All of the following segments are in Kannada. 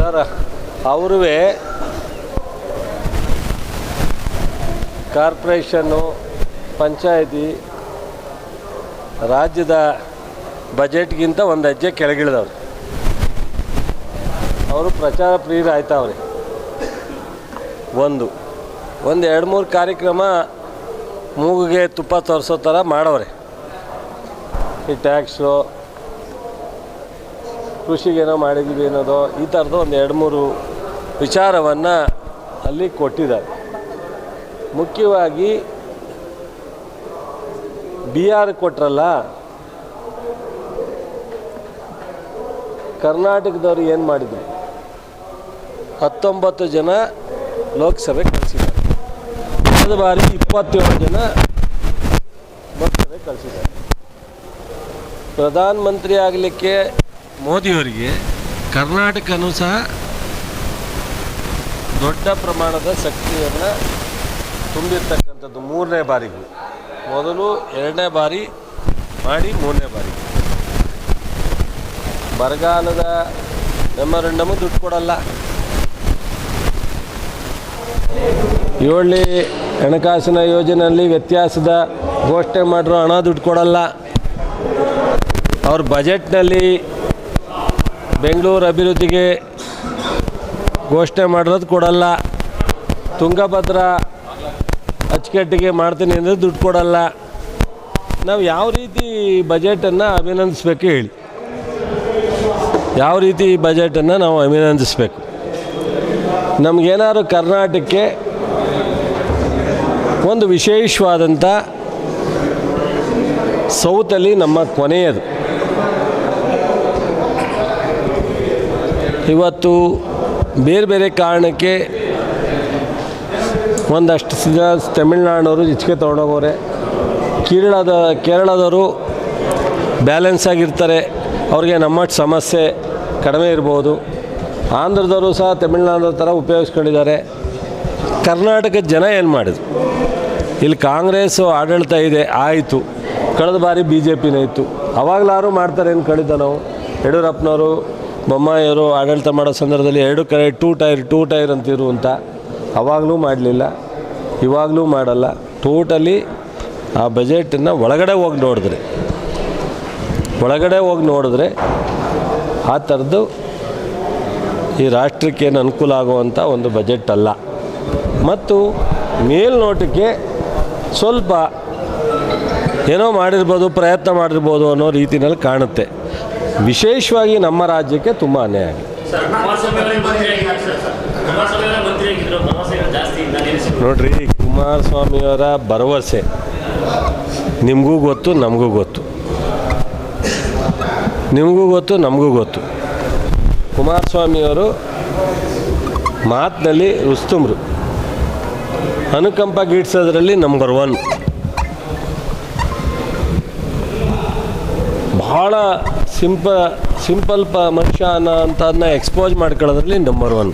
ಸರ್ ಅವರು ಕಾರ್ಪೊರೇಷನ್ನು, ಪಂಚಾಯತಿ, ರಾಜ್ಯದ ಬಜೆಟ್ಗಿಂತ ಒಂದು ಹೆಜ್ಜೆ ಕೆಳಗಿಳಿದವ್ರು. ಅವರು ಪ್ರಚಾರ ಪ್ರಿಯರು ಆಯ್ತಾವ್ರೆ. ಒಂದು. ಒಂದು ಎರಡು ಮೂರು ಕಾರ್ಯಕ್ರಮ ಮೂಗಿಗೆ ತುಪ್ಪ ತೋರಿಸೋ ಥರ ಮಾಡವ್ರೆ. ಈ ಟ್ಯಾಕ್ಸು ಕೃಷಿಗೇನೋ ಮಾಡಿದ್ದೀವಿ ಅನ್ನೋದು, ಈ ಥರದ್ದು ಒಂದು ಎರಡು ಮೂರು ವಿಚಾರವನ್ನು ಅಲ್ಲಿ ಕೊಟ್ಟಿದ್ದಾರೆ. ಮುಖ್ಯವಾಗಿ ಬಿ ಆರ್ ಕೊಟ್ರಲ್ಲ, ಕರ್ನಾಟಕದವ್ರು ಏನು ಮಾಡಿದ್ರು? ಹತ್ತೊಂಬತ್ತು ಜನ ಲೋಕಸಭೆ ಕಳಿಸಿದ್ದಾರೆ. ಕಳೆದ ಬಾರಿ ಇಪ್ಪತ್ತೇಳು ಜನ ಲೋಕಸಭೆ ಕಳಿಸಿದ್ದಾರೆ. ಪ್ರಧಾನಮಂತ್ರಿ ಆಗಲಿಕ್ಕೆ ಮೋದಿಯವರಿಗೆ ಕರ್ನಾಟಕನೂ ಸಹ ದೊಡ್ಡ ಪ್ರಮಾಣದ ಶಕ್ತಿಯನ್ನು ತುಂಬಿರ್ತಕ್ಕಂಥದ್ದು ಮೂರನೇ ಬಾರಿಗೂ. ಮೊದಲು ಎರಡನೇ ಬಾರಿ ಮಾಡಿ ಮೂರನೇ ಬಾರಿ. ಬರಗಾಲದ ಮೆಮೊರಂಡಮು ದುಡ್ಡು ಕೊಡಲ್ಲ. ಏಳನೇ ಹಣಕಾಸಿನ ಯೋಜನೆಯಲ್ಲಿ ವ್ಯತ್ಯಾಸದ ಘೋಷಣೆ ಮಾಡಿರೋ ಹಣ ದುಡ್ಡು ಕೊಡಲ್ಲ. ಅವ್ರ ಬಜೆಟ್ನಲ್ಲಿ ಬೆಂಗಳೂರು ಅಭಿವೃದ್ಧಿಗೆ ಘೋಷಣೆ ಮಾಡಿರೋದು ಕೊಡಲ್ಲ. ತುಂಗಭದ್ರಾ ಅಚ್ಚುಕಟ್ಟಿಗೆ ಮಾಡ್ತೀನಿ ಅಂದರೆ ದುಡ್ಡು ಕೊಡಲ್ಲ. ನಾವು ಯಾವ ರೀತಿ ಬಜೆಟನ್ನು ಅಭಿನಂದಿಸ್ಬೇಕು ಹೇಳಿ. ಯಾವ ರೀತಿ ಈ ಬಜೆಟನ್ನು ನಾವು ಅಭಿನಂದಿಸ್ಬೇಕು. ನಮಗೇನಾದ್ರು ಕರ್ನಾಟಕಕ್ಕೆ ಒಂದು ವಿಶೇಷವಾದಂಥ ಸೌತಲ್ಲಿ ನಮ್ಮ ಕೊನೆಯದು. ಇವತ್ತು ಬೇರೆ ಬೇರೆ ಕಾರಣಕ್ಕೆ ಒಂದಷ್ಟು ಜನ ತಮಿಳ್ನಾಡವರು ಇಚ್ಕೆ ತೊಗೊಂಡೋಗೋರೆ. ಕೇರಳದ, ಕೇರಳದವರು ಬ್ಯಾಲೆನ್ಸ್ ಆಗಿರ್ತಾರೆ. ಅವ್ರಿಗೆ ನಮ್ಮಷ್ಟು ಸಮಸ್ಯೆ ಕಡಿಮೆ ಇರ್ಬೋದು. ಆಂಧ್ರದವರು ಸಹ ತಮಿಳ್ನಾಡು ಥರ ಉಪಯೋಗಿಸ್ಕೊಂಡಿದ್ದಾರೆ. ಕರ್ನಾಟಕದ ಜನ ಏನು ಮಾಡಿದ್ರು? ಇಲ್ಲಿ ಕಾಂಗ್ರೆಸ್ಸು ಆಡಳಿತ ಇದೆ, ಆಯಿತು. ಕಳೆದ ಬಾರಿ ಬಿ ಜೆ ಪಿನೇ ಇತ್ತು ಅವಾಗಲಾರು ಮಾಡ್ತಾರೆ ಏನು ಕಡಿತ ನಾವು? ಯಡಿಯೂರಪ್ಪನವರು ಬೊಮ್ಮಾಯಿಯವರು ಆಡಳಿತ ಮಾಡೋ ಸಂದರ್ಭದಲ್ಲಿ ಎರಡು ಕಡೆ ಟೂ ಟೈರ್ ಟೂ ಟೈರ್ ಅಂತಿರು ಅಂತ ಅವಾಗಲೂ ಮಾಡಲಿಲ್ಲ, ಇವಾಗಲೂ ಮಾಡಲ್ಲ. ಟೋಟಲಿ ಆ ಬಜೆಟನ್ನು ಒಳಗಡೆ ಹೋಗಿ ನೋಡಿದ್ರೆ, ಒಳಗಡೆ ಹೋಗಿ ನೋಡಿದ್ರೆ ಆ ಥರದ್ದು ಈ ರಾಷ್ಟ್ರಕ್ಕೆ ಏನು ಅನುಕೂಲ ಆಗುವಂಥ ಒಂದು ಬಜೆಟ್ ಅಲ್ಲ. ಮತ್ತು ಮೇಲ್ನೋಟಕ್ಕೆ ಸ್ವಲ್ಪ ಏನೋ ಮಾಡಿರ್ಬೋದು, ಪ್ರಯತ್ನ ಮಾಡಿರ್ಬೋದು ಅನ್ನೋ ರೀತಿಯಲ್ಲಿ ಕಾಣುತ್ತೆ. ವಿಶೇಷವಾಗಿ ನಮ್ಮ ರಾಜ್ಯಕ್ಕೆ ತುಂಬ ಅನ್ಯಾಯ ಆಗಿದೆ. ನೋಡ್ರಿ ಕುಮಾರಸ್ವಾಮಿಯವರ ಭರವಸೆ. ನಿಮಗೂ ಗೊತ್ತು ನಮಗೂ ಗೊತ್ತು. ನಿಮಗೂ ಗೊತ್ತು ನಮಗೂ ಗೊತ್ತು. ಕುಮಾರಸ್ವಾಮಿಯವರು ಮಾತಿನಲ್ಲಿ ರುಸ್ತುಮ್ರು. ಅನುಕಂಪ ಗೀಡ್ಸೋದ್ರಲ್ಲಿ ನಂಬರ್ ಒನ್ ಭಾಳ ಸಿಂಪ ಸಿಂಪಲ್ ಪ ಮನುಷ್ಯ ಅನ್ನೋ ಅಂಥದನ್ನ ಎಕ್ಸ್ಪೋಸ್ ಮಾಡ್ಕೊಳ್ಳೋದ್ರಲ್ಲಿ ನಂಬರ್ ಒನ್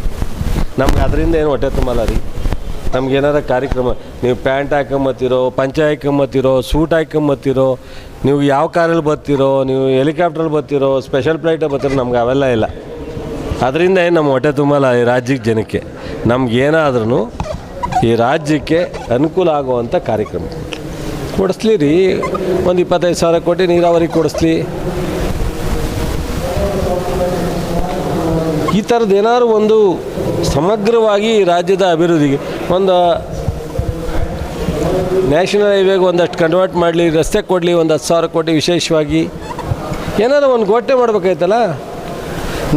ನಮ್ಗೆ ಅದರಿಂದ ಏನು ಹೊಟ್ಟೆ ತುಂಬಲ್ಲ ರೀ. ನಮ್ಗೇನಾರ ಕಾರ್ಯಕ್ರಮ, ನೀವು ಪ್ಯಾಂಟ್ ಹಾಕೊಂಬತ್ತಿರೋ, ಪಂಚೆ ಹಾಕೊಂಬತ್ತಿರೋ, ಸೂಟ್ ಹಾಕೊಂಬತ್ತಿರೋ, ನೀವು ಯಾವ ಕಾರಲ್ಲಿ ಬರ್ತಿರೋ, ನೀವು ಹೆಲಿಕಾಪ್ಟ್ರಲ್ಲಿ ಬರ್ತಿರೋ ಸ್ಪೆಷಲ್ ಫ್ಲೈಟಲ್ಲಿ ಬರ್ತಿರೋ ನಮ್ಗೆ ಅವೆಲ್ಲ ಇಲ್ಲ. ಅದರಿಂದ ಏನು ನಮ್ಮ ಹೊಟ್ಟೆ ತುಂಬಲ್ಲ ಈ ರಾಜ್ಯಕ್ಕೆ ಜನಕ್ಕೆ. ನಮ್ಗೇನಾದ್ರೂ ಈ ರಾಜ್ಯಕ್ಕೆ ಅನುಕೂಲ ಆಗುವಂಥ ಕಾರ್ಯಕ್ರಮ. ಕೊಡಿಸ್ಲಿ ರೀ. ಒಂದು ಇಪ್ಪತ್ತೈದು ಸಾವಿರ ಕೋಟಿ ನೀರಾವರಿ ಕೊಡಿಸ್ಲಿ. ಈ ಥರದ್ದು ಏನಾದ್ರು ಒಂದು ಸಮಗ್ರವಾಗಿ ರಾಜ್ಯದ ಅಭಿವೃದ್ಧಿಗೆ ಒಂದು ನ್ಯಾಷನಲ್ ಹೈವೇಗೆ ಒಂದಷ್ಟು ಕನ್ವರ್ಟ್ ಮಾಡಲಿ, ರಸ್ತೆ ಕೊಡಲಿ, ಒಂದು ಹತ್ತು ಸಾವಿರ ಕೋಟಿ ವಿಶೇಷವಾಗಿ ಏನಾದರೂ ಒಂದು ಘೋಷಣೆ ಮಾಡಬೇಕಾಯ್ತಲ್ಲ?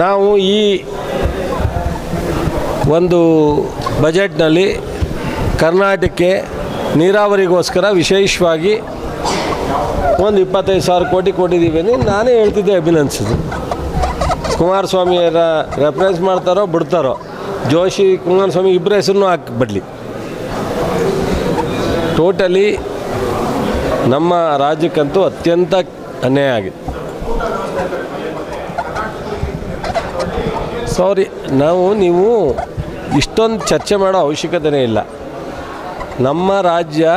ನಾವು ಈ ಒಂದು ಬಜೆಟ್ನಲ್ಲಿ ಕರ್ನಾಟಕಕ್ಕೆ ನೀರಾವರಿಗೋಸ್ಕರ ವಿಶೇಷವಾಗಿ ಒಂದು ಇಪ್ಪತ್ತೈದು ಸಾವಿರ ಕೋಟಿ ಕೊಟ್ಟಿದ್ದೀವಿ ನಾನೇ ಹೇಳ್ತಿದ್ದೆ ಅಭಿನಂದಿಸಿದ್ದು ಕುಮಾರಸ್ವಾಮಿಯರ ರೆಫರೆನ್ಸ್ ಮಾಡ್ತಾರೋ ಬಿಡ್ತಾರೋ, ಜೋಶಿ ಕುಮಾರಸ್ವಾಮಿ ಇಬ್ಬರ ಹೆಸರನ್ನು ಹಾಕಿಬಿಡ್ಲಿ. ಟೋಟಲಿ ನಮ್ಮ ರಾಜ್ಯಕ್ಕಂತೂ ಅತ್ಯಂತ ಅನ್ಯಾಯ ಆಗಿದೆ. ಸಾರಿ ನಾವು, ನೀವು ಇಷ್ಟೊಂದು ಚರ್ಚೆ ಮಾಡೋ ಅವಶ್ಯಕತೆನೇ ಇಲ್ಲ. ನಮ್ಮ ರಾಜ್ಯ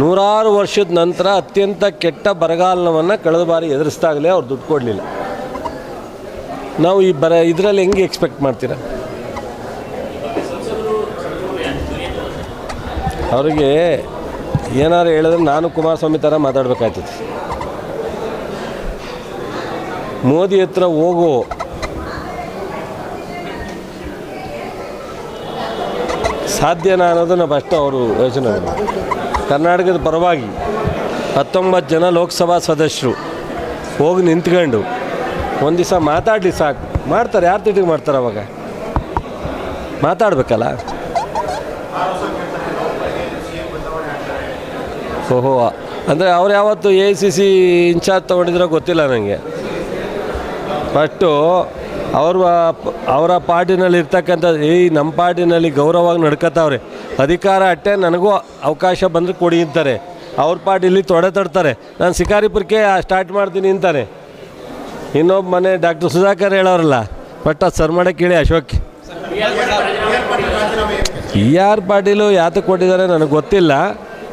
ನೂರಾರು ವರ್ಷದ ನಂತರ ಅತ್ಯಂತ ಕೆಟ್ಟ ಬರಗಾಲವನ್ನು ಕಳೆದ ಬಾರಿ ಎದುರಿಸ್ದಾಗಲೇ ಅವ್ರು ದುಡ್ಡು ಕೊಡಲಿಲ್ಲ. ನಾವು ಈ ಬರ ಇದರಲ್ಲಿ ಹೆಂಗೆ ಎಕ್ಸ್ಪೆಕ್ಟ್ ಮಾಡ್ತೀರಾ? ಅವರಿಗೆ ಏನಾರು ಹೇಳಿದ್ರೆ ನಾನು ಕುಮಾರಸ್ವಾಮಿ ಥರ ಮಾತಾಡಬೇಕಾಯ್ತದೆ. ಮೋದಿ ಹತ್ರ ಹೋಗು. ಸಾಧ್ಯನಾ ಅನ್ನೋದನ್ನ ಫಸ್ಟ್ ಅವರು ಯೋಚನೆ ಕರ್ನಾಟಕದ ಪರವಾಗಿ ಹತ್ತೊಂಬತ್ತು ಜನ ಲೋಕಸಭಾ ಸದಸ್ಯರು ಹೋಗಿ ನಿಂತ್ಕೊಂಡು ಒಂದು ದಿವಸ ಮಾತಾಡಲಿ ಸಾಕು. ಮಾಡ್ತಾರೆ, ಯಾರು ತಿಟ್ಟಿಗೆ ಮಾಡ್ತಾರೆ ಅವಾಗ? ಮಾತಾಡ್ಬೇಕಲ್ಲ? ಓಹೋ, ಅಂದರೆ ಅವ್ರು ಯಾವತ್ತು A C C in charge ತೊಗೊಂಡಿದ್ರೋ ಗೊತ್ತಿಲ್ಲ ನನಗೆ ಫಸ್ಟು ಅವ್ರ ಅವರ ಪಾರ್ಟಿನಲ್ಲಿ ಇರ್ತಕ್ಕಂಥ ಈ ನಮ್ಮ ಪಾರ್ಟಿನಲ್ಲಿ ಗೌರವವಾಗಿ ನಡ್ಕೊತಾವ್ರೆ. ಅಧಿಕಾರ ಅಟ್ಟೆ ನನಗೂ ಅವಕಾಶ ಬಂದರೆ ಕೊಡಿ ಅಂತಾರೆ. ಅವ್ರ ಪಾರ್ಟಿಲಿ ತೊಡೆ ತಡ್ತಾರೆ. ನಾನು ಶಿಕಾರಿಪುರಕ್ಕೆ ಸ್ಟಾರ್ಟ್ ಮಾಡ್ತೀನಿ ಅಂತಾನೆ ಇನ್ನೊಬ್ಬ ಮನೆ ಡಾಕ್ಟರ್ ಸುಧಾಕರ್ ಹೇಳೋರಲ್ಲ ಬಟ್ ಅದು ಸರ್ ಮಾಡಕ್ಕೆ ಹೇಳಿ ಅಶೋಕ್. ಇ ಆರ್ ಪಾಟೀಲು ಯಾತಕ್ಕೆ ಕೊಟ್ಟಿದ್ದಾರೆ ನನಗೆ ಗೊತ್ತಿಲ್ಲ.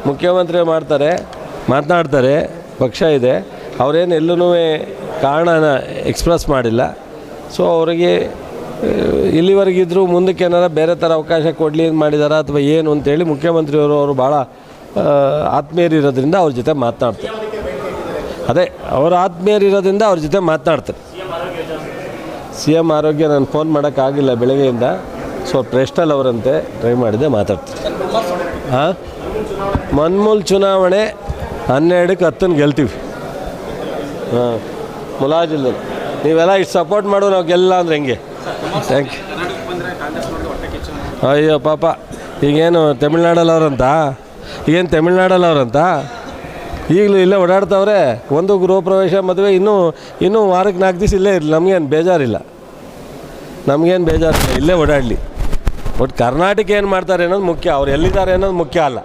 ಮುಖ್ಯಮಂತ್ರಿ ಮಾಡ್ತಾರೆ, ಮಾತನಾಡ್ತಾರೆ, ಪಕ್ಷ ಇದೆ. ಅವರೇನು ಎಲ್ಲೂ ಕಾರಣನ ಎಕ್ಸ್ಪ್ರೆಸ್ ಮಾಡಿಲ್ಲ. ಸೊ ಅವರಿಗೆ ಇಲ್ಲಿವರೆಗಿದ್ರು ಮುಂದಕ್ಕೆ ಏನಾರ ಬೇರೆ ಥರ ಅವಕಾಶ ಕೊಡಲಿ ಮಾಡಿದಾರ ಅಥವಾ ಏನು ಅಂತೇಳಿ ಮುಖ್ಯಮಂತ್ರಿಯವರು ಅವರು ಭಾಳ ಆತ್ಮೀಯರಿರೋದ್ರಿಂದ ಅವ್ರ ಜೊತೆ ಮಾತನಾಡ್ತಾರೆ. ಅದೇ, ಅವರ ಆತ್ಮೀಯರಿರೋದ್ರಿಂದ ಅವ್ರ ಜೊತೆ ಮಾತನಾಡ್ತಾರೆ. ಸಿ ಎಂ ಆರೋಗ್ಯ ನಾನು ಫೋನ್ ಮಾಡೋಕ್ಕಾಗಿಲ್ಲ ಬೆಳಗ್ಗೆಯಿಂದ ಸೊ ಪ್ರೆಸ್ಟಲ್ ಅವರಂತೆ ಟ್ರೈ ಮಾಡಿದೆ ಮಾತಾಡ್ತೀನಿ. ಹಾಂ ಮನ್ಮೂಲ್ ಚುನಾವಣೆ ಹನ್ನೆರಡಕ್ಕೆ ಹತ್ತನ್ನು ಗೆಲ್ತೀವಿ. ಹಾಂ ಮುಲಾಜಿಲ್ಲ ನೀವೆಲ್ಲ ಇಷ್ಟು ಸಪೋರ್ಟ್ ಮಾಡು ನಾವು ಗೆಲ್ಲ ಅಂದ್ರೆ ಹೆಂಗೆ? ಥ್ಯಾಂಕ್ ಯು ಅಯ್ಯೋ ಪಾಪ, ಈಗೇನು ತಮಿಳ್ನಾಡಲ್ಲಿ ಅವರಂತ ಈಗೇನು ತಮಿಳ್ನಾಡಲ್ಲಿ ಅವ್ರಂತ ಈಗಲೂ ಇಲ್ಲೇ ಓಡಾಡ್ತಾವ್ರೆ. ಒಂದು ಗೃಹ ಪ್ರವೇಶ, ಮದುವೆ, ಇನ್ನೂ ಇನ್ನೂ ವಾರಕ್ಕೆ ನಾಲ್ಕು ದಿವಸ ಇಲ್ಲೇ ಇರಲಿ. ನಮಗೇನು ಬೇಜಾರಿಲ್ಲ. ನಮಗೇನು ಬೇಜಾರಿಲ್ಲ. ಇಲ್ಲೇ ಓಡಾಡಲಿ. ಒಟ್ಟು ಕರ್ನಾಟಕ ಏನು ಮಾಡ್ತಾರೆ ಅನ್ನೋದು ಮುಖ್ಯ. ಅವ್ರು ಎಲ್ಲಿದ್ದಾರೆ ಅನ್ನೋದು ಮುಖ್ಯ ಅಲ್ಲ.